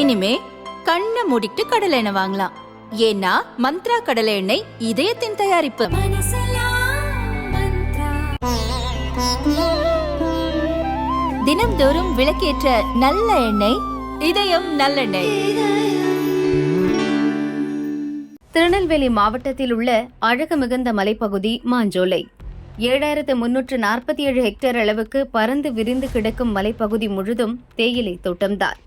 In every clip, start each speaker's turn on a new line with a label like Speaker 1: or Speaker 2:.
Speaker 1: இனிமே கண்ணை மூடிட்டு கடலை எண்ணெய் வாங்கலாம். ஏன்னா மந்த்ரா கடலை எண்ணெய் இதயத்தின் தயாரிப்பு. தினம்தோறும் விளக்கேற்ற நல்ல எண்ணெய் இதயம் நல்லெண்ணெய்.
Speaker 2: திருநெல்வேலி மாவட்டத்தில் உள்ள அழகு மிகுந்த மலைப்பகுதி மாஞ்சோலை. ஏழாயிரத்து முன்னூற்று நாற்பத்தி ஏழு ஹெக்டேர் அளவுக்கு பறந்து விரிந்து கிடக்கும் மலைப்பகுதி முழுதும் தேயிலை தோட்டம்தான்.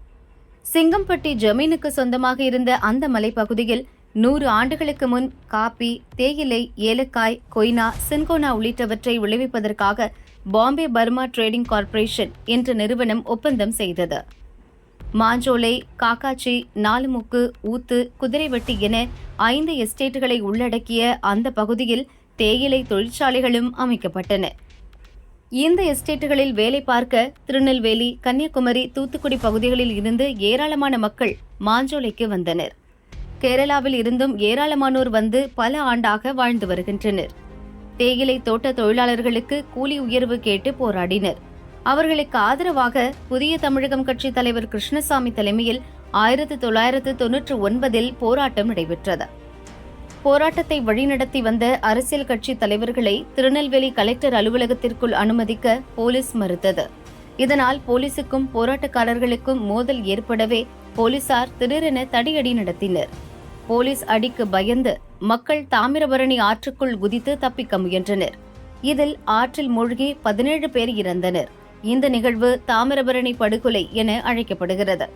Speaker 2: சிங்கம்பட்டி ஜமீனுக்கு சொந்தமாக இருந்த அந்த மலைப்பகுதியில் நூறு ஆண்டுகளுக்கு முன் காபி தேயிலை ஏலக்காய் கொய்னா சின்கோனா உள்ளிட்டவற்றை விளைவிப்பதற்காக பாம்பே பர்மா ட்ரேடிங் கார்ப்பரேஷன் என்ற நிறுவனம் ஒப்பந்தம் செய்தது. மாஞ்சோலை காக்காச்சி நாலுமுக்கு ஊத்து குதிரைவெட்டி என ஐந்து எஸ்டேட்டுகளை உள்ளடக்கிய அந்த பகுதியில் தேயிலை தொழிற்சாலைகளும் அமைக்கப்பட்டன. இந்த எஸ்டேட்டுகளில் வேலை பார்க்க திருநெல்வேலி கன்னியாகுமரி தூத்துக்குடி பகுதிகளில் இருந்து ஏராளமான மக்கள் மாஞ்சோலைக்கு வந்தனர். கேரளாவில் இருந்தும் ஏராளமானோர் வந்து பல ஆண்டாக வாழ்ந்து வருகின்றனர். தேயிலை தோட்ட தொழிலாளர்களுக்கு கூலி உயர்வு கேட்டு போராடினர். அவர்களுக்கு ஆதரவாக புதிய தமிழகம் கட்சி தலைவர் கிருஷ்ணசாமி தலைமையில் ஆயிரத்து தொள்ளாயிரத்து தொன்னூற்று ஒன்பதில் போராட்டம் நடைபெற்றது. போராட்டத்தை வழிநடத்தி வந்த அரசியல் கட்சி தலைவர்களை திருநெல்வேலி கலெக்டர் அலுவலகத்திற்குள் அனுமதிக்க போலீஸ் மறுத்தது. இதனால் போலீசுக்கும் போராட்டக்காரர்களுக்கும் மோதல் ஏற்படவே போலீசார் திடீரென தடியடி நடத்தினர். போலீஸ் அடிக்கு பயந்து மக்கள் தாமிரபரணி ஆற்றுக்குள் குதித்து தப்பிக்க முயன்றனர். இதில் ஆற்றில் மூழ்கி பதினேழு பேர் இறந்தனர். இந்த நிகழ்வு தாமிரபரணி படுகொலை என அழைக்கப்படுகிறது.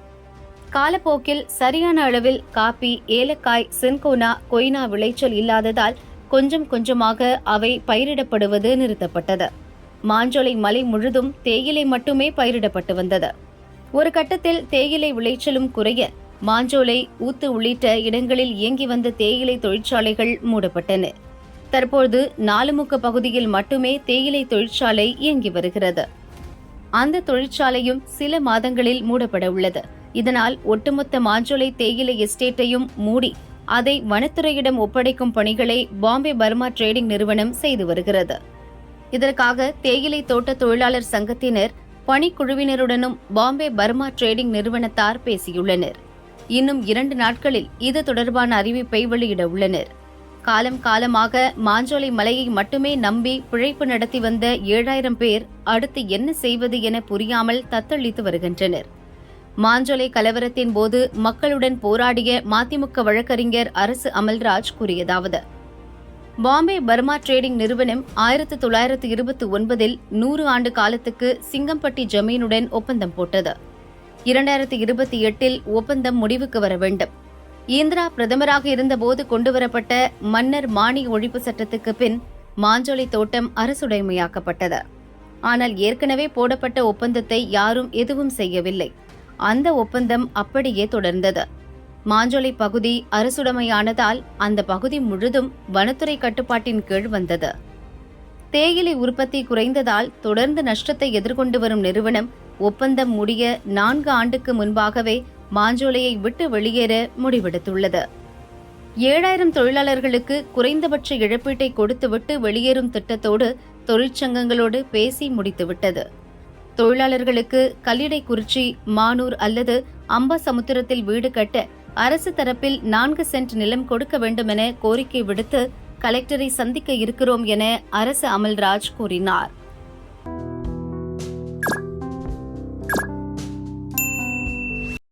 Speaker 2: காலப்போக்கில் சரியான அளவில் காபி ஏலக்காய் சென்கோனா கொய்னா விளைச்சல் இல்லாததால் கொஞ்சம் கொஞ்சமாக அவை பயிரிடப்படுவது நிறுத்தப்பட்டது. மாஞ்சோலை மலை முழுதும் தேயிலை மட்டுமே பயிரிடப்பட்டு வந்தது. ஒரு கட்டத்தில் தேயிலை விளைச்சலும் குறைய மாஞ்சோலை ஊத்து உள்ளிட்ட இடங்களில் இயங்கி வந்த தேயிலை தொழிற்சாலைகள் மூடப்பட்டன. தற்போது நாலுமுக்க பகுதியில் மட்டுமே தேயிலை தொழிற்சாலை இயங்கி வருகிறது. அந்த தொழிற்சாலையும் சில மாதங்களில் மூடப்பட உள்ளது. இதனால் ஒட்டுமொத்த மாஞ்சோலை தேயிலை எஸ்டேட்டையும் மூடி அதை வனத்துறையிடம் ஒப்படைக்கும் பணிகளை பாம்பே பர்மா ட்ரேடிங் நிறுவனம் செய்து வருகிறது. இதற்காக தேயிலை தோட்ட தொழிலாளர் சங்கத்தினர் பணிக்குழுவினருடனும் பாம்பே பர்மா ட்ரேடிங் நிறுவனத்தார் பேசியுள்ளனர். இன்னும் இரண்டு நாட்களில் இது தொடர்பான அறிவிப்பை வெளியிட உள்ளனர். காலம் காலமாக மாஞ்சோலை மலையை மட்டுமே நம்பி பிழைப்பு நடத்தி வந்த ஏழாயிரம் பேர் அடுத்து என்ன செய்வது என புரியாமல் தத்தளித்து வருகின்றனர். மாஞ்சோலை கலவரத்தின் போது மக்களுடன் போராடிய மதிமுக வழக்கறிஞர் அரசு அமல்ராஜ் கூறியதாவது. பாம்பே பர்மா ட்ரேடிங் நிறுவனம் ஆயிரத்து தொள்ளாயிரத்து இருபத்தி ஒன்பதில் நூறு ஆண்டு காலத்துக்கு சிங்கம்பட்டி ஜமீனுடன் ஒப்பந்தம் போட்டது. இரண்டாயிரத்தி இருபத்தி எட்டில் ஒப்பந்தம் முடிவுக்கு வர வேண்டும். இந்திரா பிரதமராக இருந்தபோது கொண்டுவரப்பட்ட மன்னர் மானிய ஒழிப்பு சட்டத்துக்கு பின் மாஞ்சோலை தோட்டம் அரசுடைமையாக்கப்பட்டது. ஆனால் ஏற்கனவே போடப்பட்ட ஒப்பந்தத்தை யாரும் எதுவும் செய்யவில்லை. அந்த ஒப்பந்தம் அப்படியே தொடர்ந்தது. மாஞ்சோலை பகுதி அரசுடைமையானதால் அந்த பகுதி முழுதும் வனத்துறை கட்டுப்பாட்டின் கீழ் வந்தது. தேயிலை உற்பத்தி குறைந்ததால் தொடர்ந்து நஷ்டத்தை எதிர்கொண்டு வரும் நிறுவனம் ஒப்பந்தம் முடிய நான்கு ஆண்டுக்கு முன்பாகவே மாஞ்சோலையை விட்டு வெளியேற முடிவெடுத்துள்ளது. ஏழாயிரம் தொழிலாளர்களுக்கு குறைந்தபட்ச இழப்பீட்டை கொடுத்துவிட்டு வெளியேறும் திட்டத்தோடு தொழிற்சங்கங்களோடு பேசி முடித்துவிட்டது. தொழிலாளர்களுக்கு கல்லிடைக்குறிச்சி மானூர் அல்லது அம்பாசமுத்திரத்தில் வீடு கட்ட அரசு தரப்பில் நான்கு சென்ட் நிலம் கொடுக்க வேண்டுமென கோரிக்கை விடுத்து கலெக்டரை சந்திக்க இருக்கிறோம் என அரசு அமல்ராஜ் கூறினார்.